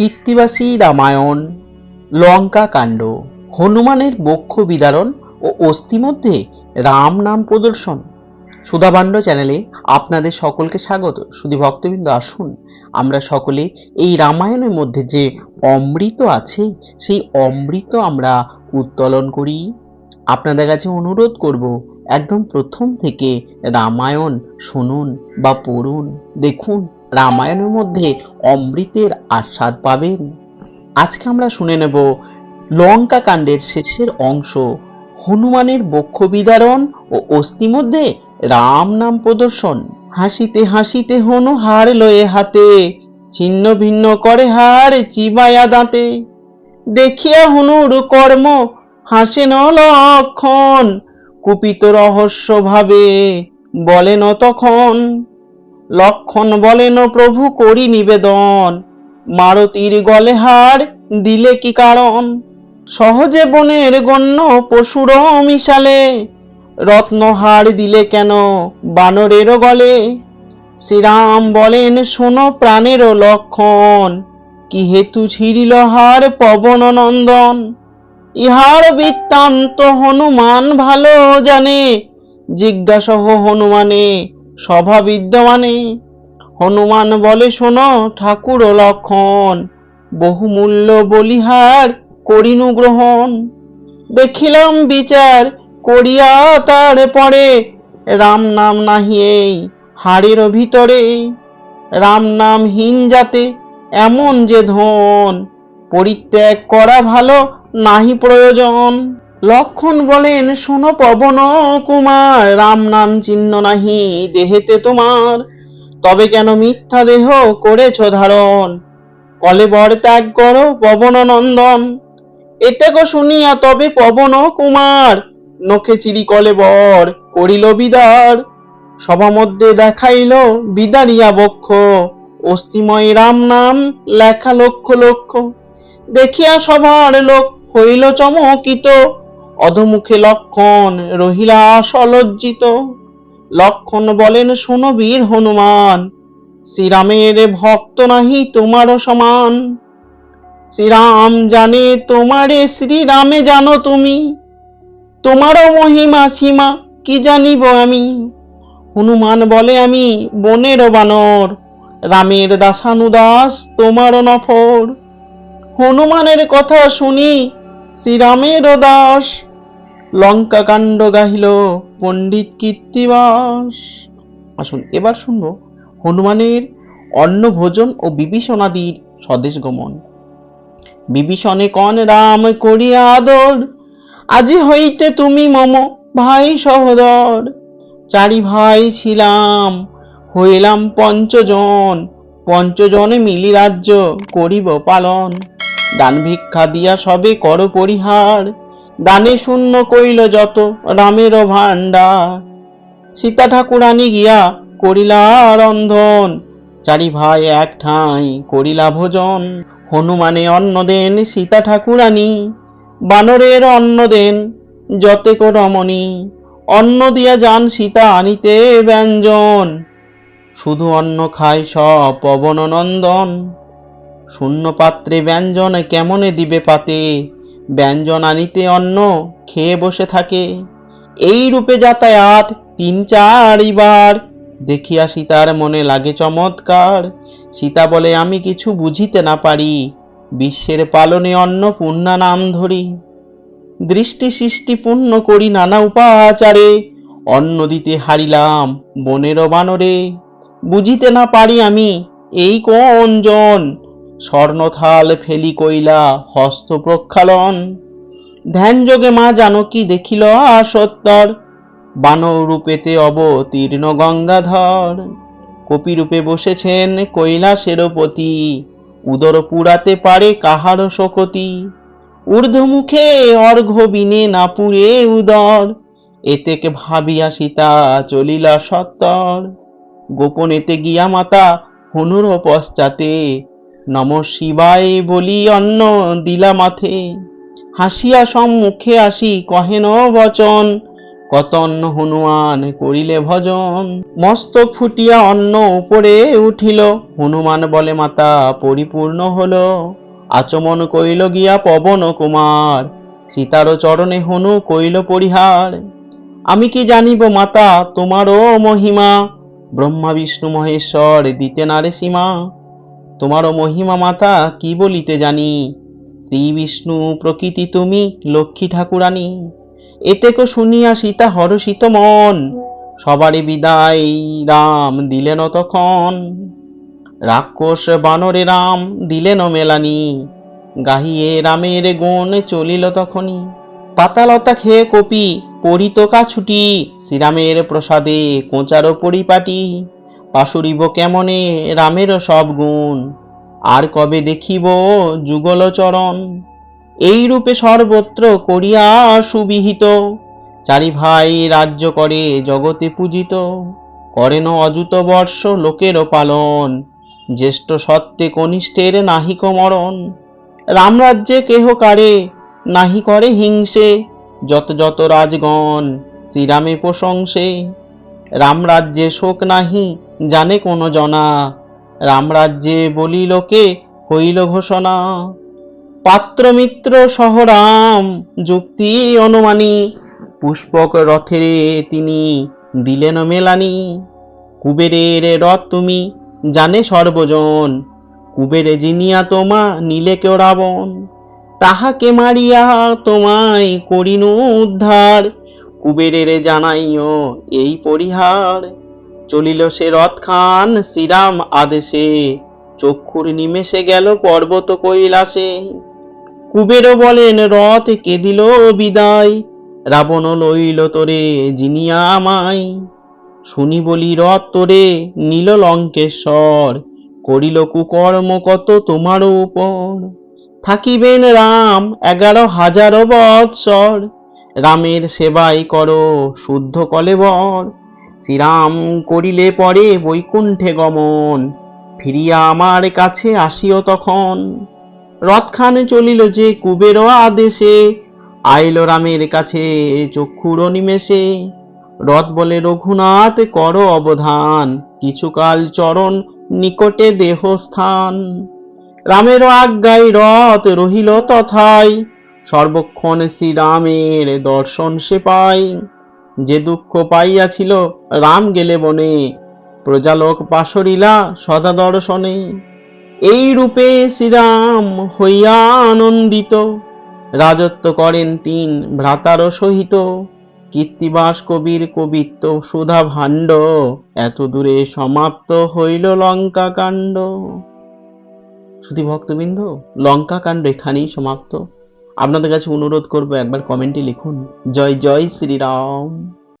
কীর্তিবাসী রামায়ণ লঙ্কা কাণ্ড হনুমানের বক্ষ বিদারণ ও অস্থি মধ্যে রাম নাম প্রদর্শন। সুধাভাণ্ড চ্যানেলে আপনাদের সকলকে স্বাগত। শুধু ভক্তবৃন্দ, আসুন। আমরা সকলে এই রামায়ণের মধ্যে যে অমৃত আছে, সেই অমৃত আমরা উত্তোলন করি। আপনাদের কাছে অনুরোধ করব, একদম প্রথম থেকে রামায়ণ শুনুন বা পড়ুন, দেখুন। রামায়ণের মধ্যে অমৃতের আস্বাদ পাবেন। আজকে আমরা শুনে নেব লঙ্কা কাণ্ডের শেষের অংশ। হনুমানের বক্ষ বিদারণ ও অস্থি মধ্যে রাম নাম প্রদর্শন। হাসিতে হাসিতে হনু হার লয়ে হাতে, ছিন্ন ভিন্ন করে হার চিবায়া দাঁতে। দেখিয়া হনুর কর্ম হাসেন লক্ষণ কুপিত রহস্য ভাবে বলেন তখন। লক্ষণ বলেন প্রভু করি নিবেদন। মারতির গলে হার দিলে কি কারণ? সহজে বনের গণ্য পশুর মিশালে। রত্নহার দিলে কেন বানরেরও গলে? শ্রীরাম বলেন, শোনো প্রাণেরও লক্ষণ। কি হেতু ছিড়িল হার পবন নন্দন? ইহার বৃত্তান্ত হনুমান ভালো জানে। জিজ্ঞাসহ হনুমানে সভা বিদ্যমানে। হনুমান বলে, শোনো ঠাকুর লক্ষণ, বহুমূল্য বলিহার করিনু গ্রহণ। দেখিলাম বিচার করিয়া তার পরে, রাম নাম নাহি এই হাড়ের ভিতরে। রাম নাম হীন যাতে এমন যে ধন, পরিত্যাগ করা ভালো নাহি প্রয়োজন। লক্ষণ বলেন, শোনো পবন কুমার, রাম নাম চিহ্ন নাহি, দেহেতে তোমার। তবে কেন মিথ্যা দেহ করেছ ধারণ? কলে বর ত্যাগ করো পবন নন্দন। এতে গো শুনিয়া তবে পবন কুমার, নখে চিরি কলে বর করিল বিদার। সভা মধ্যে দেখাইল বিদারিয়া বক্ষ অস্তিময় রাম নাম লেখা লক্ষ লক্ষ। দেখিয়া সবার লোক হইল চমকিত। অধমুখে লক্ষণ রহিলা সলজ্জিত। লক্ষণ বলেন, শোনো বীর হনুমান, শ্রীরামের ভক্ত নাহি তোমারও সমান। শ্রীরাম জানে তোমারে, শ্রীরামে জানো তুমি। তোমারও মহিমা সীমা, কি জানিব আমি? হনুমান বলে, আমি বনের বানর, রামের দাসানুদাস তোমারও নফর। হনুমানের কথা শুনি শ্রীরামেরও দাস লঙ্কা কাণ্ড গাহিল পণ্ডিত কীর্তিবাস। আসুন, এবার শুনব হনুমানের অন্ন ভোজন ও বিভীষণাদির স্বদেশ গমন। বিভীষণে কন রাম করিয়া আদর, আজি হইতে তুমি মম ভাই সহদর। চারি ভাই ছিলাম, হইলাম পঞ্চজন, পঞ্চজনে মিলি রাজ্য করিব পালন। দান ভিক্ষা দিয়া সবে কর পরিহার দানে শূন্য কইল যত, রামের ভাণ্ডার। সীতা ঠাকুরানী গিয়া করিলা রন্ধন, চারি ভাই এক ঠাঁই করিলা ভোজন। হনুমানে অন্ন দেন সীতা ঠাকুরানী, বানরের অন্ন দেন যতেক রমণী। অন্ন দিয়া যান সীতা আনিতে ব্যঞ্জন, শুধু অন্ন খায় সব পবন নন্দন শূন্য পাত্রে ব্যঞ্জন কেমনে দিবে পাতে? ব্যঞ্জন আনিতে অন্ন খেয়ে বসে থাকে। এই রূপে যাতায়াত তিন চারিবার দেখিয়া সীতার মনে লাগে চমৎকার। সীতা বলে, আমি কিছু বুঝিতে না পারি। বিশ্বের পালনে অন্ন পূর্ণা নাম ধরি। দৃষ্টি সৃষ্টি পূর্ণ করি নানা উপাচারে। অন্ন দিতে হারিলাম বনের বানরে। বুঝিতে না পারি আমি এই কোন জন স্বর্ণথাল ফেলি কইলা হস্ত প্রক্ষালন। ধ্যান যোগে মা জানকী দেখিল আসত্তর। বানর রূপেতে অবতীর্ণ গঙ্গাধর। কপি রূপে বসেছেন কৈলাসেরপতি। উদর পুরাতে পারে কাহার শকতি। ঊর্ধ্বমুখে অর্ঘ্য বিনে না পুরে উদর। এতেকে ভাবিয়া সীতা চলিলা সত্তর। গোপনেতে গিয়া মাতা হনুর পশ্চাতে নম শিবায় বলি অন্ন দিলা মাথে। হাসিয়া সম্মুখে আসি কহেন বচন? কত অন্ন হনুমান করিলে ভজন? মস্তক ফুটিয়া অন্ন উপরে উঠিল, হনুমান বলে, মাতা, পরিপূর্ণ হল। আচমন কইল গিয়া পবন কুমার। সীতার চরণে হনু কইল পরিহার। আমি কি জানিব, মাতা, তোমারও মহিমা? ব্রহ্মা, বিষ্ণু, মহেশ্বর, দিতে নারে সীমা। তোমারও মহিমা মাতা, কি বলিতে জানি? শ্রী বিষ্ণু প্রকৃতি তুমি, লক্ষ্মী ঠাকুরানী। এতেকো শুনিয়া সীতা হরষিত মন। সবারই বিদায়, রাম দিলেন তখন। রাক্ষস বানরে রাম দিলেন মেলানি। গাহিয়ে রামের গুণ চলিল তখনই। পাতালতা খেয়ে কপি পরিত ছুটি, শ্রীরামের প্রসাদে কোঁচার পরিপাটি। পাশুরিব কেমনে রামের সব গুণ? আর কবে দেখিব যুগল চরণ এই রূপে সর্বত্র করিয়া সুবিহিত। চারি ভাই রাজ্য করে, জগতে পূজিত। করেন অযুত বর্ষ লোকের পালন। জ্যেষ্ঠ সত্ত্বে কনিষ্ঠের নাহিক মরণ। রামরাজ্যে কেহ কারে, নাহি করে হিংসে। যত যত রাজগণ, শ্রীরামে প্রশংসে। রামরাজ্যে শোক নাহি জানে কোন জনা। রামরাজ্যে বলি লোকে হইল ঘোষণা। পাত্রমিত্র সহ রাম যুক্তি অনুমানী। পুষ্পক রথেরে তিনি দিলেন মেলানি। কুবেরের রথ তুমি জানে সর্বজন। কুবেরে জিনিয়া তোমা নিলে কেউ রাবণ। তাহাকে মারিয়া তোমায় করিনু উদ্ধার। কুবেরের জানাইও এই পরিহার। চলিল সে রথ খান শ্রীরাম আদেশে। চক্ষুর নিমেষে গেল পর্বত কৈলাসে। কুবেরও বলেন, রথ কে দিল বিদায়? রাবণ লইল তোরে জিনিয়া আমায়। শুনি বলি, রথ তোরে, নীল লঙ্কেশ্বর। করিল কুকর্ম কত তোমার উপর। থাকিবেন রাম এগারো হাজার বৎসর। রামের সেবাই করো, শুদ্ধ কলেবর। শ্রীরাম করিলে পরে বৈকুণ্ঠে গমন, ফিরিয়া আমার কাছে আসিও তখন। রথখান চলিল যে কুবের আদেশে, আইল রামের কাছে চক্ষুর নিমেষে। রথ বলে, রঘুনাথ, কর অবধান, কিছুকাল চরণ নিকটে দেহস্থান। রামের আজ্ঞায় রথ রহিল তথায়, সর্বক্ষণ শ্রীরামের দর্শন সে পায়। যে দুঃখ পাইয়াছিল, রাম গেলে বনে। প্রজালোক পাশরিলা সদা দর্শনে। এই রূপে শ্রীরাম হইয়া আনন্দিত। রাজত্ব করেন তিন ভ্রাতার সহিত। কীর্তিবাস কবির কবিত্ব সুধা ভাণ্ড। এত দূরে সমাপ্ত হইল লঙ্কা কাণ্ড ভক্তবৃন্দ লঙ্কা কাণ্ড এখানেই সমাপ্ত। আপনাদের কাছে অনুরোধ করব একবার কমেন্টে লিখুন। জয় জয় শ্রীরাম।